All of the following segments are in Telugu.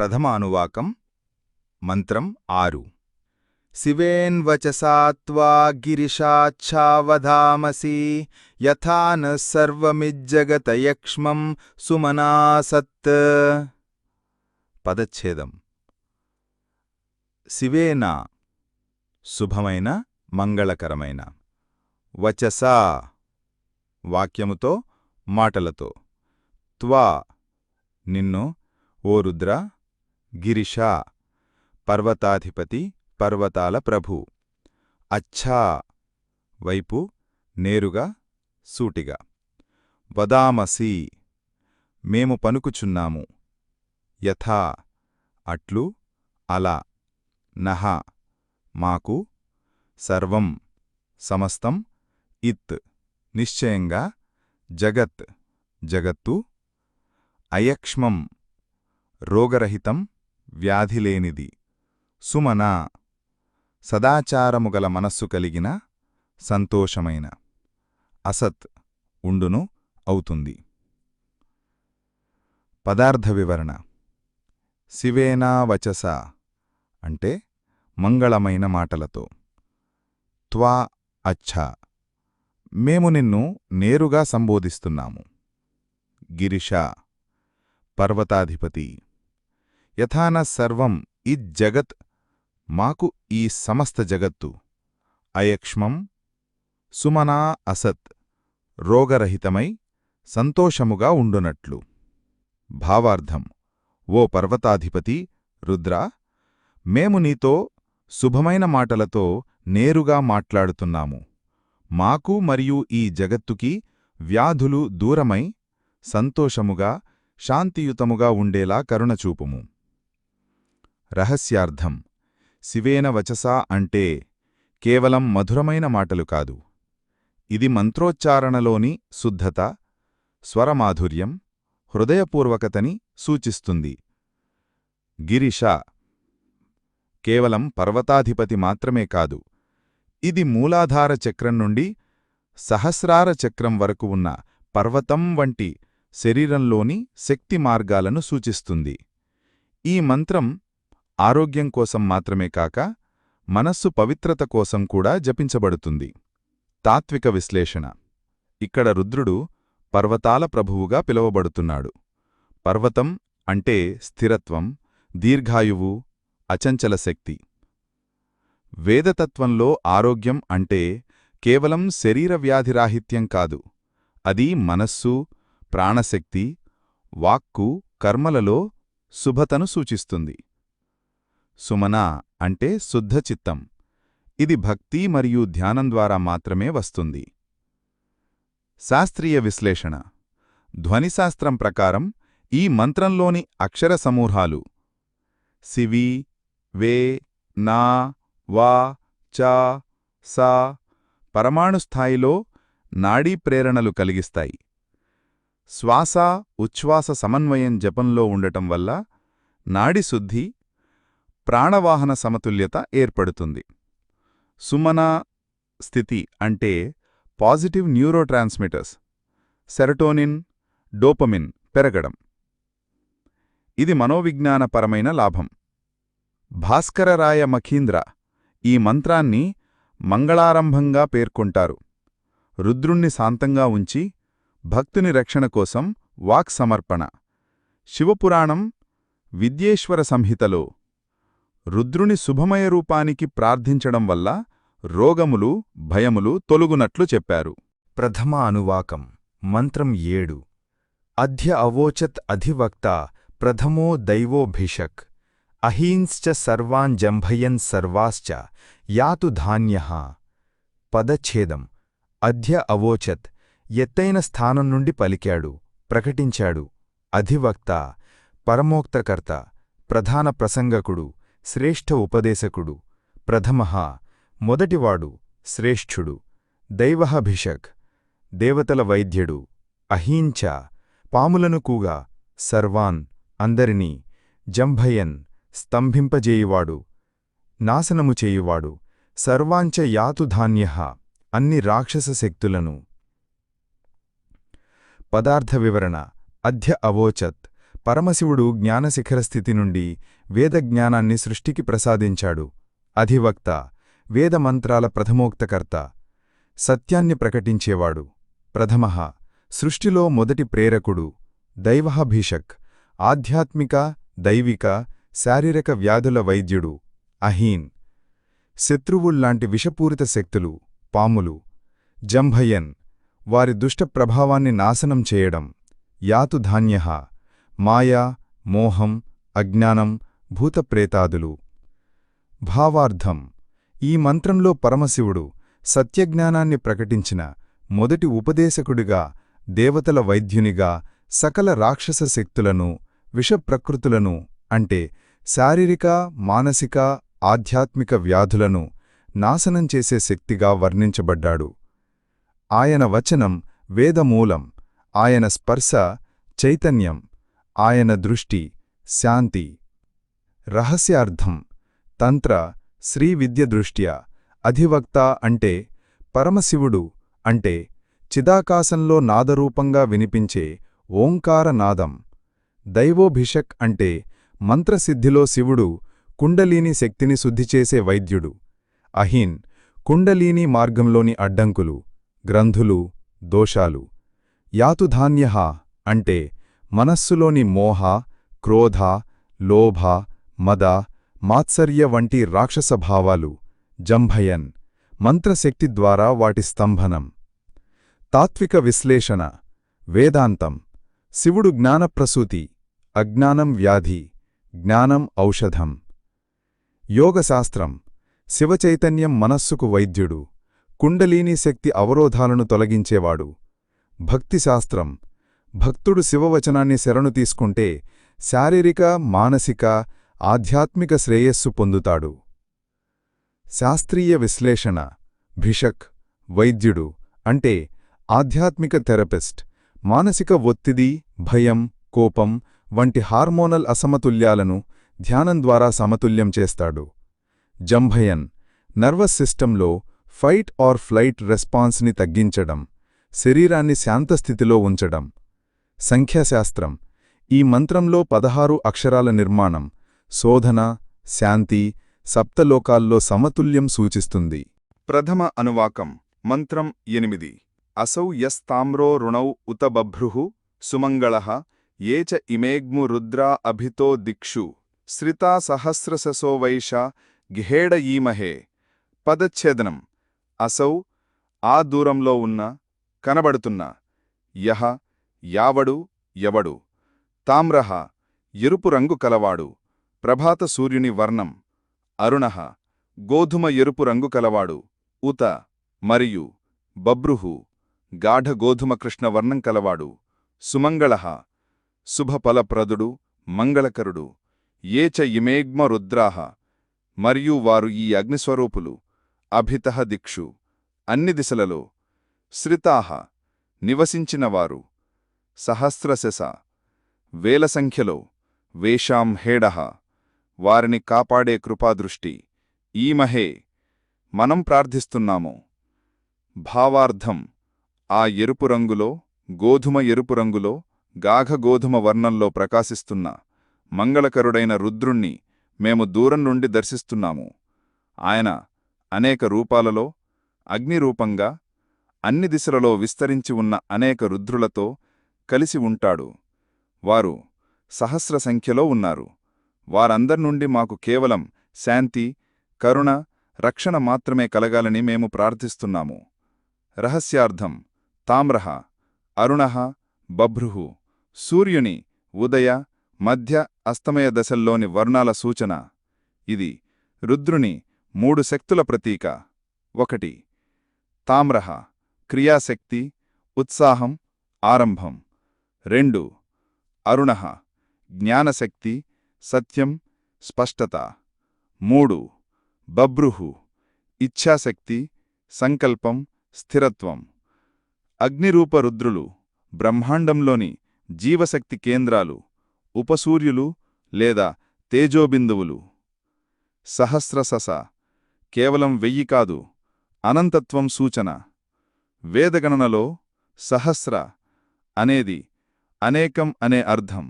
ప్రథమ అనువాకం మంత్రం ఆరు. శివేన్వచసా త్వా గిరిశాచ్ఛావధామసి యథా న సర్వమిజ్జగతయక్ష్మం సుమనాసత్ పదచ్ఛేదం. శివేన శుభమైన మంగళకరమైన. వచసా వాక్యముతో మాటలతో. త్వా నిన్ను ఓ రుద్ర గిరిష పర్వతాధిపతి పర్వతాల ప్రభు. అచ్చా వైపు నేరుగా సూటిగా. వదామసి మేము పనుకుచున్నాము యథా అట్లు అలా నహ మాకు సర్వం సమస్తం ఇత్ నిశ్చయంగా జగత్ జగత్తు అయక్ష్మం రోగరహితం వ్యాధిలేనిది. సుమన సదాచారముగల మనస్సు కలిగిన సంతోషమైన. అసత్ ఉండును అవుతుంది పదార్థ వివరణ. శివేనా వచస అంటే మంగళమైన మాటలతో. త్వా అచ్చా. మేము నిన్ను నేరుగా సంబోధిస్తున్నాము. గిరిష పర్వతాధిపతి. యథాన సర్వం ఇజ్జగత్ మాకు ఈ సమస్త జగత్తు. అయక్ష్మం సుమనా అసత్ రోగరహితమై సంతోషముగా ఉండునట్లు. భావార్థం ఓ పర్వతాధిపతి రుద్రా మేము నీతో శుభమైన మాటలతో నేరుగా మాట్లాడుతున్నాము. మాకు మరియు ఈ జగత్తుకి వ్యాధులు దూరమై సంతోషముగా శాంతియుతముగా ఉండేలా కరుణచూపుము రహస్యార్థం. శివేన వచసా అంటే కేవలం మధురమైన మాటలు కాదు. ఇది మంత్రోచ్చారణలోని శుద్ధత స్వరమాధుర్యం హృదయపూర్వకతని సూచిస్తుంది. గిరిష కేవలం పర్వతాధిపతి మాత్రమే కాదు. ఇది మూలాధార చక్రం నుండి సహస్రార చక్రం వరకు ఉన్న పర్వతం వంటి శరీరంలోని శక్తి మార్గాలను సూచిస్తుంది. ఈ మంత్రం ఆరోగ్యం కోసం మాత్రమే కాక మనస్సు పవిత్రత కోసం కూడా జపించబడుతుంది. తాత్విక విశ్లేషణ. ఇక్కడ రుద్రుడు పర్వతాల ప్రభువుగా పిలువబడుతున్నాడు. పర్వతం అంటే స్థిరత్వం దీర్ఘాయువు అచంచల శక్తి. వేదతత్వంలో ఆరోగ్యం అంటే కేవలం శరీర వ్యాధిరాహిత్యం కాదు. అది మనస్సు ప్రాణశక్తి వాక్కు కర్మలలో శుభతను సూచిస్తుంది. సుమన అంటే శుద్ధచిత్తం ఇది భక్తి మరియు ధ్యానం ద్వారా మాత్రమే వస్తుంది. శాస్త్రీయ విశ్లేషణ. ధ్వనిశాస్త్రం ప్రకారం ఈ మంత్రంలోని అక్షర సమూహాలు సివి వే నా వా చ సా పరమాణు స్థాయిలో నాడీ ప్రేరణలు కలిగిస్తాయి. శ్వాస ఉచ్ఛ్వాస సమన్వయం జపంలో ఉండటం వల్ల నాడిశుద్ధి ప్రాణవాహన సమతుల్యత ఏర్పడుతుంది. సుమన స్థితి అంటే పాజిటివ్ న్యూరోట్రాన్స్మిటర్స్ సెరటోనిన్ డోపమిన్ పెరగడం. ఇది మనోవిజ్ఞానపరమైన లాభం. భాస్కరరాయ మఖీంద్ర ఈ మంత్రాన్ని మంగళారంభంగా పేర్కొంటారు. రుద్రుణ్ణి శాంతంగా ఉంచి భక్తుని రక్షణ కోసం వాక్ సమర్పణ శివపురాణం విద్యేశ్వర సంహితలో రుద్రుని శుభమయ రూపానికి ప్రార్థించడం వల్ల రోగములు భయములు తొలుగునట్లు చెప్పారు. ప్రథమ అనువాకం మంత్రం ఏడు. అధ్య అవోచత్ అధివక్త ప్రథమో దైవోభిషక్. అహీంశ్చ సర్వాన్ జంభయన్ సర్వాశ్చ యాతు ధాన్య. పదఛేదం అధ్య అవోచత్ ఎత్తైన స్థానం నుండి పలికాడు ప్రకటించాడు. అధివక్త పరమోక్తకర్త ప్రధాన ప్రసంగకుడు శ్రేష్ఠ ఉపదేశకుడు ప్రథమః మొదటివాడు శ్రేష్ఠుడు దైవహభిషక్ దేవతల వైద్యుడు అహీంచ పాములను కూగా సర్వాన్ అందరినీ జంభయన్ స్తంభింపజేయువాడు నాశనము చేయువాడు సర్వాంచ యాతుధాన్య అన్ని రాక్షస శక్తులను. పదార్థ వివరణ అధ్య అవోచత్ పరమశివుడు జ్ఞానశిఖరస్థితి నుండి వేదజ్ఞానాన్ని సృష్టికి ప్రసాదించాడు. అధివక్త వేదమంత్రాల ప్రథమోక్తకర్త సత్యాన్ని ప్రకటించేవాడు. ప్రథమః సృష్టిలో మొదటి ప్రేరకుడు దైవహభీషక్ ఆధ్యాత్మిక దైవిక శారీరక వ్యాధుల వైద్యుడు అహీన్. శత్రువుల్లాంటి విషపూరిత శక్తులు పాములు. జంభయన్ వారి దుష్ట ప్రభావాన్ని నాశనం చేయడం. యాతుధాన్య మాయా మోహం అజ్ఞానం భూతప్రేతాదులు. భావార్థం. ఈ మంత్రంలో పరమశివుడు సత్యజ్ఞానాన్ని ప్రకటించిన మొదటి ఉపదేశకుడిగా దేవతల వైద్యునిగా సకల రాక్షస శక్తులను విషప్రకృతులను అంటే శారీరక మానసిక ఆధ్యాత్మిక వ్యాధులను నాశనం చేసే శక్తిగా వర్ణించబడ్డాడు. ఆయన వచనం వేదమూలం. ఆయన స్పర్శ చైతన్యం. ఆయన దృష్టి శాంతి. రహస్యార్థం తంత్ర శ్రీ విద్య దృష్ట్యా అధివక్త అంటే పరమశివుడు అంటే చిదాకాశంలో నాదరూపంగా వినిపించే ఓంకార నాదం. దైవోభిషక్ అంటే మంత్రసిద్ధిలో శివుడు కుండలీని శక్తిని శుద్ధిచేసే వైద్యుడు. అహీన్ కుండలీని మార్గంలోని అడ్డంకులు గ్రంథులు దోషాలు. యాతుధాన్య అంటే మనస్సులోని మోహ క్రోధ లోభ మద మాత్సర్య వంటి రాక్షసభావాలు జంభయన్ మంత్రశక్తి ద్వారా వాటి స్తంభనం. తాత్విక విశ్లేషణ వేదాంతం శివుడు జ్ఞానప్రసూతి అజ్ఞానం వ్యాధి జ్ఞానం ఔషధం. యోగశాస్త్రం శివచైతన్యం మనస్సుకు వైద్యుడు కుండలీని శక్తి అవరోధాలను తొలగించేవాడు. భక్తిశాస్త్రం భక్తుడు శివవచనాన్ని శరణు తీసుకుంటే శారీరక మానసిక ఆధ్యాత్మిక శ్రేయస్సు పొందుతాడు. శాస్త్రీయ విశ్లేషణ భిషక్ వైద్యుడు అంటే ఆధ్యాత్మిక థెరపిస్ట్. మానసిక ఒత్తిడి భయం కోపం వంటి హార్మోనల్ అసమతుల్యాలను ధ్యానం ద్వారా సమతుల్యం చేస్తాడు. జంభయన్ నర్వస్ సిస్టంలో ఫైట్ ఆర్ ఫ్లైట్ రెస్పాన్స్ని తగ్గించడం శరీరాన్ని శాంతస్థితిలో ఉంచడం సంఖ్యాశాస్త్రం. ఈ మంత్రంలో పదహారు అక్షరాల నిర్మాణం శోధన శాంతి సప్తలోకాల్లో సమతుల్యం సూచిస్తుంది. ప్రథమ అనువాకం మంత్రం ఎనిమిది. అసౌ యస్తామ్రో రుణౌ ఉత బభ్రు సుమంగళః ఏ చ ఇమేగ్ము రుద్రా అభితో దిక్షు శ్రితా సహస్రససో వైష ఘేడ ఈమహే. పదచ్ఛేదనం అసౌ ఆ దూరంలో ఉన్న కనబడుతున్న యహ యావడు ఎవడు తామ్రహ ఎరుపు రంగు కలవాడు. ప్రభాత సూర్యుని వర్ణం. అరుణః గోధుమ ఎరుపు రంగు కలవాడు. ఉత మరియు. బభ్రుహు గాఢ గోధుమ కృష్ణవర్ణం కలవాడు. సుమంగళః శుభఫలప్రదుడు మంగళకరుడు. ఏ చ ఇమేగ్మ రుద్రాహ మరియు వారు ఈ అగ్నిస్వరూపులు. అభితః దిక్షు. అన్ని దిశలలో. శ్రితాహ నివసించినవారు. సహస్రశస. వేల సంఖ్యలో వేషాం హేడః. వారిని కాపాడే కృపాదృష్టి. ఈమహే మనం ప్రార్థిస్తున్నాము. భావార్థం ఆ ఎరుపు రంగులో గోధుమ ఎరుపు రంగులో గాఘ గోధుమ వర్ణంలో ప్రకాశిస్తున్న మంగళకరుడైన రుద్రుణ్ణి మేము దూరం నుండి దర్శిస్తున్నాము. ఆయన అనేక రూపాలలో అగ్నిరూపంగా అన్ని దిశలలో విస్తరించి ఉన్న అనేక రుద్రులతో కలిసి ఉంటాడు. వారు సహస్ర సంఖ్యలో ఉన్నారు. వారందర్నుండి మాకు కేవలం శాంతి కరుణ రక్షణ మాత్రమే కలగాలని మేము ప్రార్థిస్తున్నాము. రహస్యార్థం తామ్రః అరుణః బభ్రుః సూర్యుని ఉదయ మధ్య అస్తమయ దశల్లోని వర్ణాల సూచన. ఇది రుద్రుని మూడు శక్తుల ప్రతీక. ఒకటి తామ్రః క్రియాశక్తి ఉత్సాహం ఆరంభం. రెండు. అరుణః జ్ఞానశక్తి సత్యం స్పష్టత. మూడు. బభ్రుహు ఇచ్ఛాశక్తి సంకల్పం స్థిరత్వం. అగ్నిరూపరుద్రులు బ్రహ్మాండంలోని జీవశక్తి కేంద్రాలు ఉపసూర్యులు లేదా తేజోబిందువులు. సహస్రసస కేవలం వెయ్యి కాదు అనంతత్వం సూచన. వేదగణనలో సహస్ర అనేది అనేకం అనే అర్థం.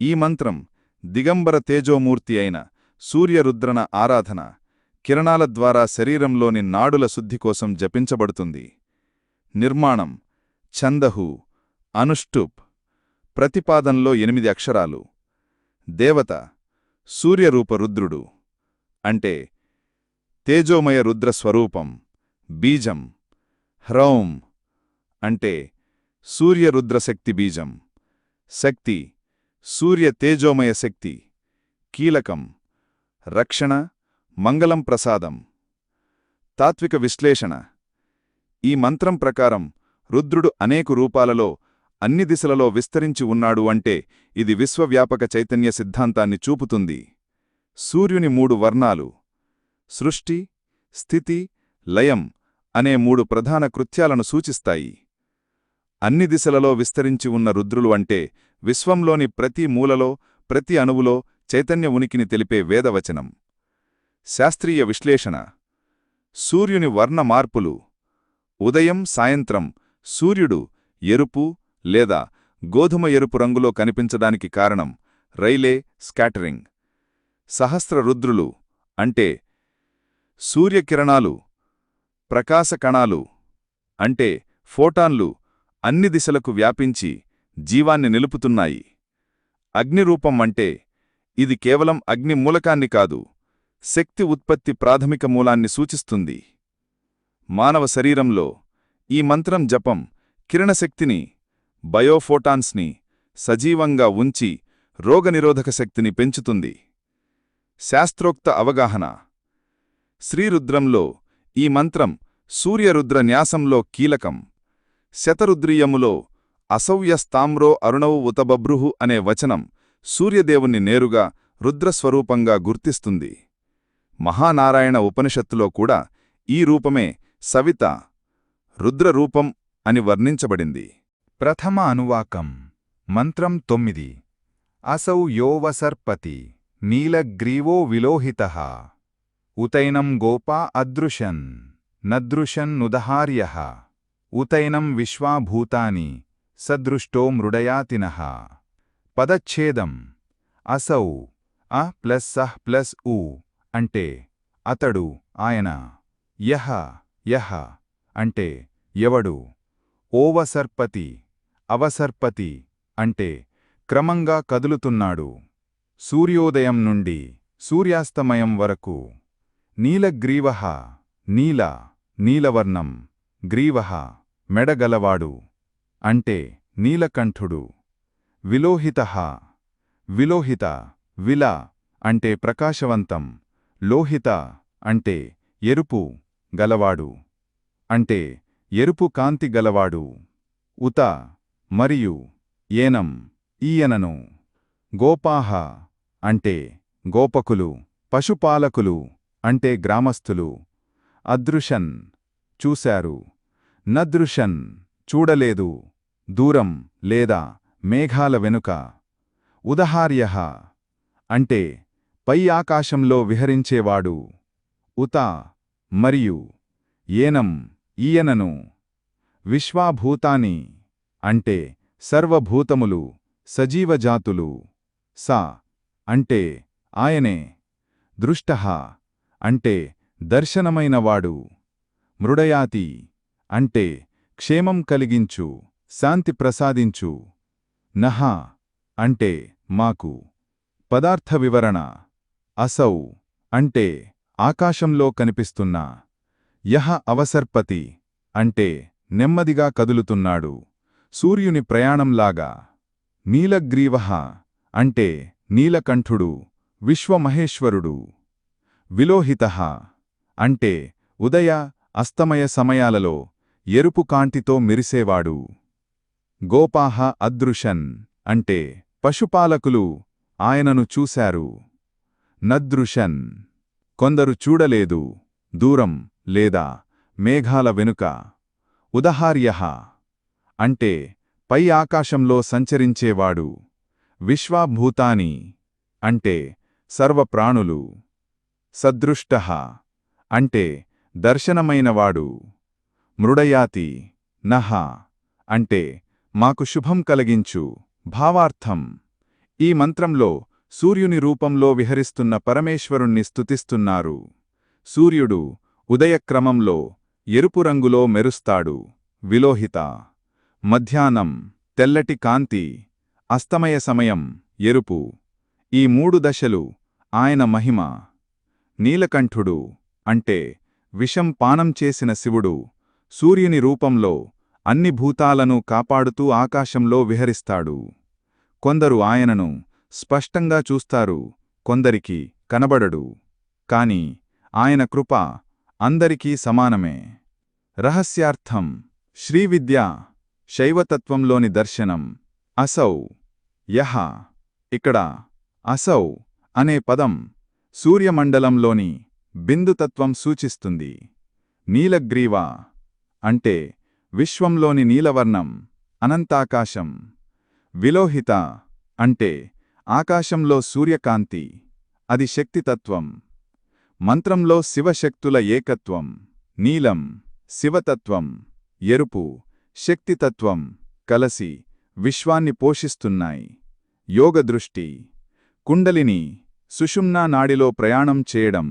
ఈ మంత్రం దిగంబర తేజోమూర్తి అయిన సూర్యరుద్రన ఆరాధన కిరణాల ద్వారా శరీరంలోని నాడుల శుద్ధి కోసం జపించబడుతుంది. నిర్మాణం ఛందహు అనుష్టుప్ ప్రతిపాదంలో ఎనిమిది అక్షరాలు. దేవత సూర్యరూప రుద్రుడు. అంటే తేజోమయ రుద్రస్వరూపం బీజం హ్రౌం అంటే సూర్యరుద్రశక్తి బీజం. శక్తి సూర్య తేజోమయ శక్తి కీలకం రక్షణ మంగళం ప్రసాదం. తాత్విక విశ్లేషణ. ఈ మంత్రం ప్రకారం రుద్రుడు అనేక రూపాలలో అన్ని దిశలలో విస్తరించి ఉన్నాడు అంటే ఇది విశ్వవ్యాపక చైతన్య సిద్ధాంతాన్ని చూపుతుంది. సూర్యుని మూడు వర్ణాలు. సృష్టి స్థితి లయం అనే మూడు ప్రధాన కృత్యాలను సూచిస్తాయి. అన్ని దిశలలో విస్తరించి ఉన్న రుద్రులు అంటే విశ్వంలోని ప్రతి మూలలో ప్రతి అణువులో చైతన్య ఉనికిని తెలిపే వేదవచనం. శాస్త్రీయ విశ్లేషణ. సూర్యుని వర్ణ మార్పులు. ఉదయం సాయంత్రం సూర్యుడు ఎరుపు లేదా గోధుమ ఎరుపు రంగులో కనిపించడానికి కారణం రైలే స్కాటరింగ్. సహస్ర రుద్రులు అంటే సూర్యకిరణాలు ప్రకాశ కణాలు అంటే ఫోటాన్లు అన్ని దిశలకు వ్యాపించి జీవాన్ని నిలుపుతున్నాయి. అగ్నిరూపం అంటే ఇది కేవలం అగ్ని మూలకాన్ని కాదు శక్తి ఉత్పత్తి ప్రాథమిక మూలాన్ని సూచిస్తుంది. మానవ శరీరంలో ఈ మంత్రం జపం కిరణశక్తిని బయోఫోటాన్స్ని సజీవంగా ఉంచి రోగనిరోధక శక్తిని పెంచుతుంది. శాస్త్రోక్త అవగాహన. శ్రీరుద్రంలో ఈ మంత్రం సూర్యరుద్ర న్యాసంలో కీలకం. శతరుద్రీయములో అసౌయస్తామ్రో అరుణవు ఉతబభ్రుహు అనే వచనం సూర్యదేవుణ్ణి నేరుగా రుద్రస్వరూపంగా గుర్తిస్తుంది. మహానారాయణ ఉపనిషత్తులో కూడా ఈ రూపమే సవిత రుద్రరూపం అని వర్ణించబడింది. ప్రథమ అనువాకం మంత్రం తొమ్మిది. అసౌ యోవసర్పతి నీలగ్రీవో విలోహిత. ఉతైనం గోపా అదృశన్ నదృశన్నుదహార్య ఉతైనం విశ్వాభూతాని సదృష్టో మృడయాతిన పదచ్ఛేదం అసౌ అ ప్లస్ సహ్ ప్లస్ ఉ అంటే అతడు ఆయన యహ యహ అంటే ఎవడు ఓవసర్పతి అవసర్పతి అంటే క్రమంగా కదులుతున్నాడు సూర్యోదయం నుండి సూర్యాస్తమయం వరకు నీలగ్రీవ నీల నీలవర్ణం గ్రీవ మెడగలవాడు అంటే నీలకంఠుడు. విలోహిత విలోహిత విల అంటే ప్రకాశవంతం. లోహిత అంటే ఎరుపు గలవాడు అంటే ఎరుపు కాంతి గలవాడు. ఉత మరియు ఏనం ఈయనను. గోపాహ అంటే గోపకులు పశుపాలకులు అంటే గ్రామస్థులు. అదృశన్ చూశారు. నదృశన్ చూడలేదు దూరం లేదా మేఘాల వెనుక. ఉదహార్య అంటే పై ఆకాశంలో విహరించేవాడు. ఉత మరియు ఏనం ఈయనను. విశ్వాభూతాని అంటే సర్వభూతములు సజీవజాతులు. స అంటే ఆయనే. దృష్ట అంటే దర్శనమైనవాడు. మృడయాతి అంటే క్షేమం కలిగించు శాంతి ప్రసాదించు. నహ అంటే మాకు. పదార్థ వివరణ అసౌ అంటే ఆకాశంలో కనిపిస్తున్న. యహ అవసర్పతి అంటే నెమ్మదిగా కదులుతున్నాడు. సూర్యుని ప్రయాణంలాగా. నీలగ్రీవ అంటే నీలకంఠుడు విశ్వమహేశ్వరుడు. విలోహిత అంటే ఉదయ అస్తమయ సమయాలలో ఎరుపు కాంతితో మిరిసేవాడు. గోపాహ అదృశన్ అంటే పశుపాలకులు ఆయనను చూశారు. నదృశన్ కొందరు చూడలేదు దూరం లేదా మేఘాల వెనుక. ఉదహార్య అంటే పై ఆకాశంలో సంచరించేవాడు. విశ్వాభూతాని అంటే సర్వప్రాణులు. సదృష్ట అంటే దర్శనమైనవాడు. మృడయాతి నహ అంటే మాకు శుభం కలిగించు భావార్థం. ఈ మంత్రంలో సూర్యుని రూపంలో విహరిస్తున్న పరమేశ్వరుణ్ణి స్తుతిస్తున్నారు. సూర్యుడు ఉదయక్రమంలో ఎరుపు రంగులో మెరుస్తాడు. విలోహిత మధ్యాహ్నం తెల్లటి కాంతి అస్తమయ సమయం ఎరుపు. ఈ మూడు దశలు ఆయన మహిమ. నీలకంఠుడు అంటే విషం పానం చేసిన శివుడు సూర్యుని రూపంలో అన్ని భూతాలను కాపాడుతూ ఆకాశంలో విహరిస్తాడు. కొందరు ఆయనను స్పష్టంగా చూస్తారు కొందరికి కనబడడు. కాని ఆయన కృప అందరికీ సమానమే. రహస్యార్థం శ్రీవిద్య శైవతత్వంలోని దర్శనం. అసౌ యహ ఇక్కడ అసౌ అనే పదం సూర్యమండలంలోని బిందుతత్వం సూచిస్తుంది. నీలగ్రీవా అంటే విశ్వంలోని నీలవర్ణం అనంతాకాశం. విలోహిత అంటే ఆకాశంలో సూర్యకాంతి అది శక్తితత్వం. మంత్రంలో శివశక్తుల ఏకత్వం నీలం శివతత్వం ఎరుపు శక్తితత్వం కలసి విశ్వాన్ని పోషిస్తున్నాయి. యోగదృష్టి కుండలిని సుషుమ్నా నాడిలో ప్రయాణం చేయడం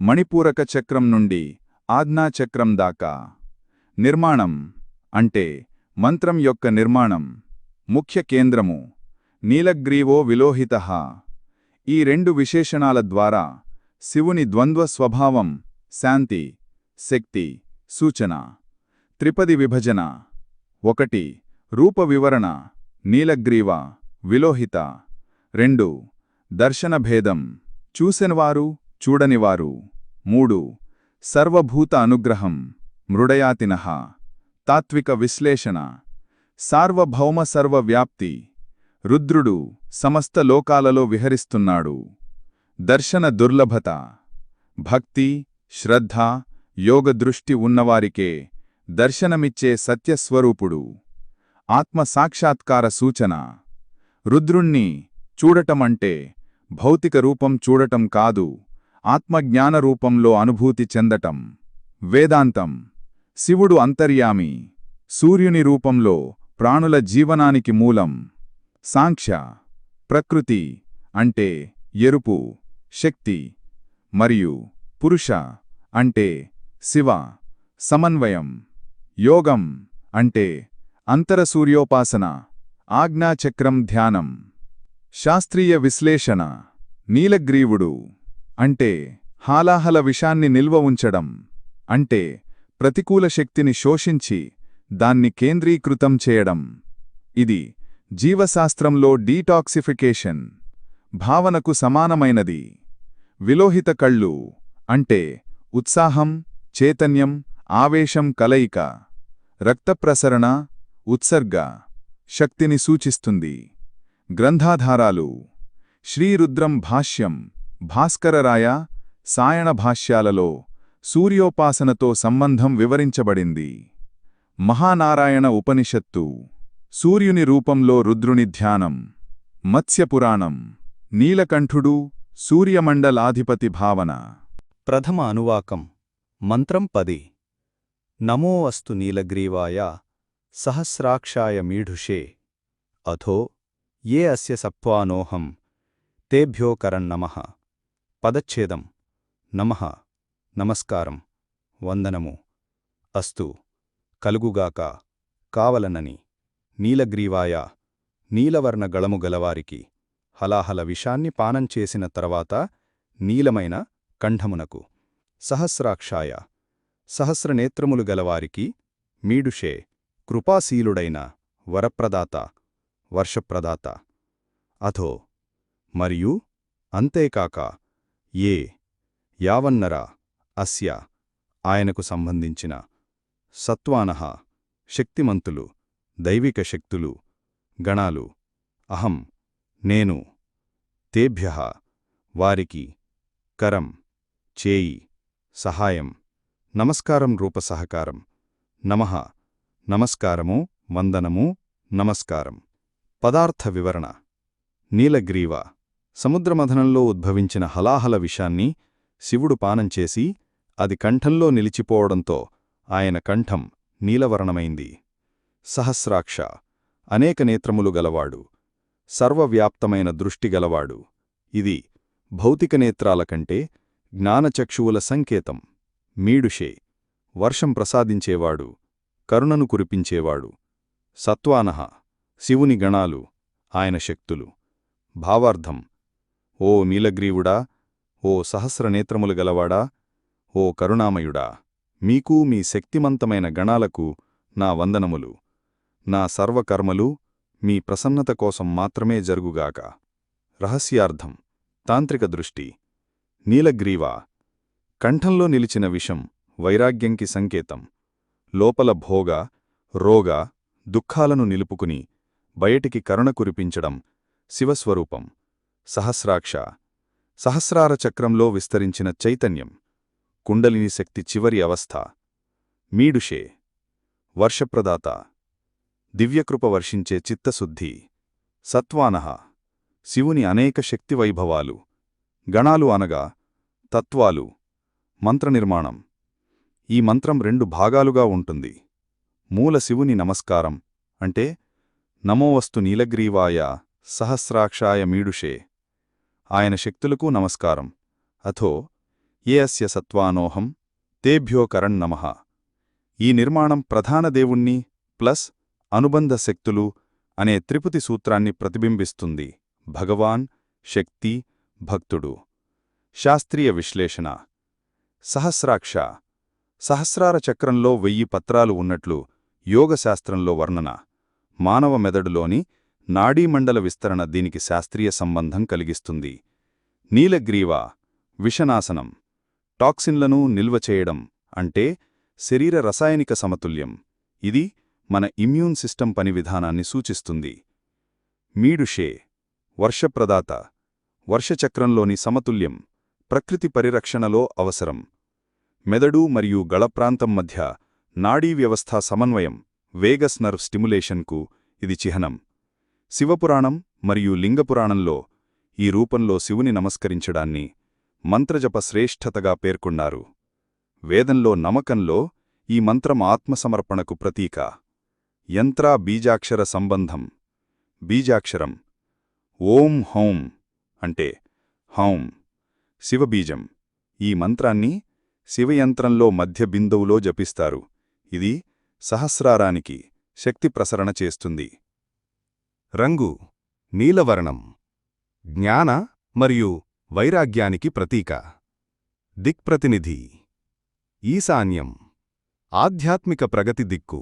మణిపూరక చక్రం నుండి ఆజ్ఞాచక్రం దాకా. నిర్మాణం అంటే మంత్రం యొక్క నిర్మాణం. ముఖ్య కేంద్రము నీలగ్రీవో విలోహిత. ఈ రెండు విశేషణాల ద్వారా శివుని ద్వంద్వ స్వభావం శాంతి శక్తి సూచన. త్రిపది విభజన. ఒకటి రూప వివరణ నీలగ్రీవ విలోహిత. రెండు దర్శనభేదం చూసినవారు చూడనివారు. మూడు సర్వభూత అనుగ్రహం. మృడయాతిన. తాత్విక విశ్లేషణ. సార్వభౌమ సర్వవ్యాప్తి. రుద్రుడు సమస్త లోకాలలో విహరిస్తున్నాడు. దర్శన దుర్లభత. భక్తి శ్రద్ధ యోగదృష్టి ఉన్నవారికే దర్శనమిచ్చే సత్యస్వరూపుడు. ఆత్మసాక్షాత్కార సూచన. రుద్రుణ్ణి చూడటమంటే భౌతిక రూపం చూడటం కాదు ఆత్మజ్ఞాన రూపంలో అనుభూతి చెందటం. వేదాంతం. శివుడు అంతర్యామి. సూర్యుని రూపంలో ప్రాణుల జీవనానికి మూలం. సాంఖ్య. ప్రకృతి అంటే ఎరుపు శక్తి. మరియు పురుష అంటే శివ. సమన్వయం. యోగం అంటే అంతరసూర్యోపాసన ఆజ్ఞాచక్రం ధ్యానం. శాస్త్రీయ విశ్లేషణ. నీలగ్రీవుడు అంటే హాలాహల విషాన్ని నిల్వ ఉంచడం. అంటే ప్రతికూల శక్తిని శోషించి దాన్ని కేంద్రీకృతం చేయడం. ఇది జీవశాస్త్రంలో డీటాక్సిఫికేషన్. భావనకు సమానమైనది. విలోహిత కళ్ళు అంటే ఉత్సాహం చైతన్యం ఆవేశం కలయిక. రక్తప్రసరణ ఉత్సర్గ శక్తిని సూచిస్తుంది. గ్రంథాధారాలు. శ్రీరుద్రం భాష్యం భాస్కరరాయ సాయణ భాష్యాలలో సూర్యోపాసనతో సంబంధం వివరించబడింది. మహానారాయణ ఉపనిషత్తు. సూర్యుని రూపంలో రుద్రుని ధ్యానం. మత్స్యపురాణం. నీలకంఠుడు సూర్యమండలాధిపతి భావన. ప్రథమ అనువాకం. మంత్రం పది. నమో అస్తు నీలగ్రీవాయ సహస్రాక్షాయ మీఢుషే. అథో ఏ అస్య సప్వానోహం తేభ్యో పదచ్ఛేదం. నమః. నమస్కారం. వందనము. అస్తు. కలుగుగాక. కావలనని. నీలగ్రీవాయ. నీలవర్ణ గళము గలవారికి. హలాహల విషాన్ని పానం చేసిన తర్వాత నీలమైన కంఠమునకు. సహస్రాక్షాయ. సహస్రనేత్రములు గలవారికి మీడుషే. కృపాశీలుడైన వరప్రదాత. వర్షప్రదాత. అథో మరియు అంతేకాక. ఏ. యావన్నరా. అస్య ఆయనకు సంబంధించిన సత్వానహ శక్తిమంతులు దైవిక శక్తులు గణాలు అహం నేను తేభ్య వారికి కరం చేయి సహాయం నమస్కారం రూప సహకారం నమః నమస్కారము వందనము నమస్కారం. పదార్థ వివరణ నీలగ్రీవ సముద్రమథనంలో ఉద్భవించిన హలాహల విషాన్ని శివుడు పానం చేసి అది కంఠంలో నిలిచిపోవడంతో ఆయన కంఠం నీలవర్ణమైంది. సహస్రాక్ష. అనేక నేత్రములు గలవాడు. సర్వవ్యాప్తమైన దృష్టి గలవాడు. ఇది భౌతిక నేత్రాల కంటే జ్ఞానచక్షువుల సంకేతం. మీడుషే. వర్షం ప్రసాదించేవాడు. కరుణను కురిపించేవాడు. సత్వానహ శివుని గణాలు. ఆయన శక్తులు. భావార్థం. ఓ నీలగ్రీవుడా. ఓ సహస్రనేత్రములు గలవాడా. ఓ కరుణామయుడా మీకు మీ శక్తిమంతమైన గణాలకు నా వందనములు. నా సర్వకర్మలు మీ ప్రసన్నత కోసం మాత్రమే జరుగుగాక. రహస్యార్థం తాంత్రిక దృష్టి నీలగ్రీవా. కంఠంలో నిలిచిన విషం వైరాగ్యంకి సంకేతం. లోపల భోగ రోగ దుఃఖాలను నిలుపుకుని బయటికి కరుణ కురిపించడం శివస్వరూపం. సహస్రాక్ష సహస్రార చక్రంలో విస్తరించిన చైతన్యం. కుండలిని శక్తి చివరి అవస్థ. మీడుషే. వర్షప్రదాత. దివ్యకృప వర్షించే చిత్తశుద్ధి. సత్వానహ శివుని అనేక శక్తి వైభవాలు. గణాలు అనగా తత్వాలు. మంత్రనిర్మాణం. ఈ మంత్రం రెండు భాగాలుగా ఉంటుంది. మూల శివుని నమస్కారం. అంటే నమోవస్తు నీలగ్రీవాయ సహస్రాక్షాయ మీడుషే. ఆయన శక్తులకు నమస్కారం. అథో ఏ అస్య సత్వానోహం తేభ్యో కరణ్నమః ఈ నిర్మాణం ప్రధాన దేవుణ్ణి ప్లస్ అనుబంధ శక్తులు అనే త్రిపుతి సూత్రాన్ని ప్రతిబింబిస్తుంది. భగవాన్ శక్తి భక్తుడు. శాస్త్రీయ విశ్లేషణ. సహస్రాక్ష. సహస్రార చక్రంలో వెయ్యి పత్రాలు ఉన్నట్లు యోగశాస్త్రంలో వర్ణన. మానవ మెదడులోని నాడీమండల విస్తరణ దీనికి శాస్త్రీయ సంబంధం కలిగిస్తుంది. నీలగ్రీవ. విషనాశనం. టాక్సిన్లను నిల్వ చేయడం అంటే శరీర రసాయనిక సమతుల్యం. ఇది మన ఇమ్యూన్ సిస్టమ్ పని విధానాన్ని సూచిస్తుంది. మీడుషే వర్షప్రదాత వర్షచక్రంలోని సమతుల్యం ప్రకృతి పరిరక్షణలో అవసరం. మెదడు మరియు గళప్రాంతం మధ్య నాడీ వ్యవస్థ సమన్వయం వేగస్ నర్వ్ స్టిములేషన్కు ఇది చిహ్నం. శివపురాణం మరియు లింగపురాణంలో ఈ రూపంలో శివుని నమస్కరించడాన్ని మంత్రజప శ్రేష్ఠతగా పేర్కొన్నారు. వేదంలో నమకంలో ఈ మంత్రం ఆత్మసమర్పణకు ప్రతీక. యంత్రా బీజాక్షర సంబంధం. బీజాక్షరం. ఓం హౌం అంటే హౌం. శివబీజం. ఈ మంత్రాన్ని శివయంత్రంలో మధ్య బిందువులో జపిస్తారు. ఇది సహస్రారానికి శక్తి ప్రసరణ చేస్తుంది. రంగు. నీలవర్ణం. జ్ఞాన మరియు వైరాగ్యానికి ప్రతీక దిక్ప్రతినిధి ఈశాన్యం ఆధ్యాత్మిక ప్రగతి దిక్కు